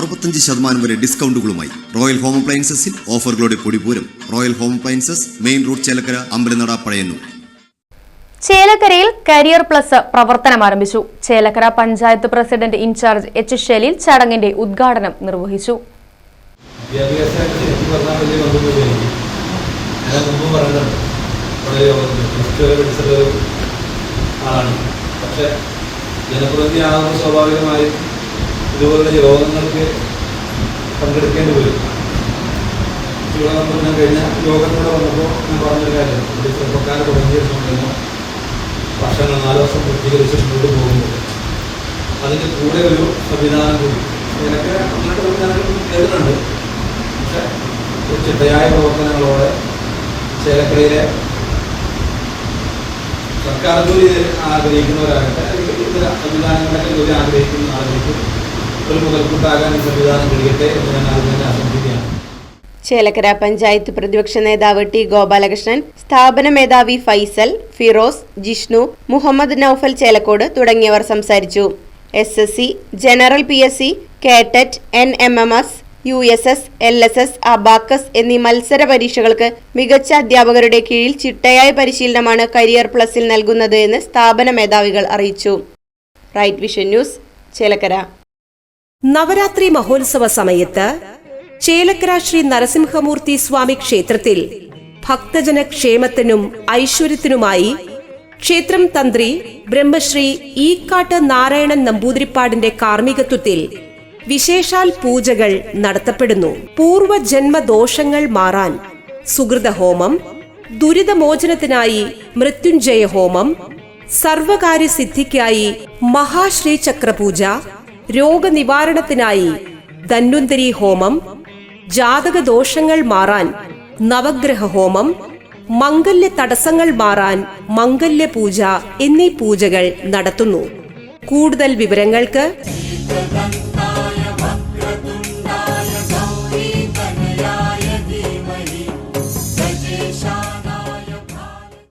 അറുപത്തഞ്ച് ശതമാനം വരെ ഡിസ്കൗണ്ടുകളുമായി റോയൽ ഹോം അപ്ലയൻസസിൽ ഓഫറുകളുടെ പൊടിപൂരം royal home appliances main road Chelakkara Ambalanada Pazhayannur. ചേലക്കരയിൽ കരിയർ പ്ലസ് പ്രവർത്തനം ആരംഭിച്ചു. Chelakkara panchayat president in charge H Shelil ചടങ്ങിന്റെ ഉദ്ഘാടനം നിർവഹിച്ചു. പക്ഷേ ജനപ്രതിനിധി ആകുമ്പോൾ സ്വാഭാവികമായും ഇതുപോലുള്ള യോഗങ്ങൾക്ക് പങ്കെടുക്കേണ്ടി വരും. ഇവിടെ നമ്മൾ ഞാൻ കഴിഞ്ഞ യോഗം കൂടെ വന്നപ്പോൾ ഞാൻ പറഞ്ഞൊരു കാര്യം. ഒരു ചെറുപ്പക്കാർ തുടങ്ങിയ സമയത്ത് വർഷങ്ങൾ നാല് വർഷം പൂർത്തീകരിച്ച് മുന്നോട്ട് പോകുമ്പോൾ അതിന്റെ കൂടെ ഒരു സംവിധാനം കൂടി. ഇതിനൊക്കെ അങ്ങനത്തെ സംവിധാനങ്ങൾ എഴുതുന്നുണ്ട് പക്ഷേ ഒരു ചിട്ടയായ പ്രവർത്തനങ്ങളോടെ ചേലക്കരയിലെ സർക്കാർ ജോലി ആഗ്രഹിക്കുന്നവരാകട്ടെ അല്ലെങ്കിൽ ഇതര സംവിധാനങ്ങളൊക്കെ ജോലി ആഗ്രഹിക്കുന്ന ആളുകൾക്ക് ചേലക്കര പഞ്ചായത്ത് പ്രതിപക്ഷ നേതാവ് ടി ഗോപാലകൃഷ്ണൻ സ്ഥാപന മേധാവി ഫൈസൽ ഫിറോസ് ജിഷ്ണു മുഹമ്മദ് നൌഫൽ ചേലക്കോട് തുടങ്ങിയവർ സംസാരിച്ചു. S S C general P S C KTET N M M S U S S L S S abacus എന്നീ മത്സര പരീക്ഷകൾക്ക് മികച്ച അധ്യാപകരുടെ കീഴിൽ ചിട്ടയായ പരിശീലനമാണ് കരിയർ പ്ലസിൽ നൽകുന്നത് എന്ന് സ്ഥാപന മേധാവികൾ അറിയിച്ചു. Right vision news Chelakkara. Navaratri മഹോത്സവ സമയത്ത് ചേലക്കര ശ്രീ നരസിംഹമൂർത്തി സ്വാമി ക്ഷേത്രത്തിൽ ഭക്തജന ക്ഷേമത്തിനും ഐശ്വര്യത്തിനുമായി ക്ഷേത്രം തന്ത്രി ബ്രഹ്മശ്രീ ഈക്കാട്ട് നാരായണൻ നമ്പൂതിരിപ്പാടിന്റെ കാർമ്മികത്വത്തിൽ വിശേഷാൽ പൂജകൾ നടത്തപ്പെടുന്നു. പൂർവജന്മ ദോഷങ്ങൾ മാറാൻ സുഹൃതഹോമം ദുരിതമോചനത്തിനായി മൃത്യുഞ്ജയ ഹോമം സർവകാര്യസിദ്ധിക്കായി മഹാശ്രീ ചക്രപൂജ രോഗനിവാരണത്തിനായി ധന്വന്തരി ഹോമം ജാതക ദോഷങ്ങൾ മാറാൻ നവഗ്രഹ ഹോമം മംഗല്യ തടസ്സങ്ങൾ മാറാൻ മംഗല്യ പൂജ എന്നീ പൂജകൾ നടത്തുന്നു. കൂടുതൽ വിവരങ്ങൾക്ക്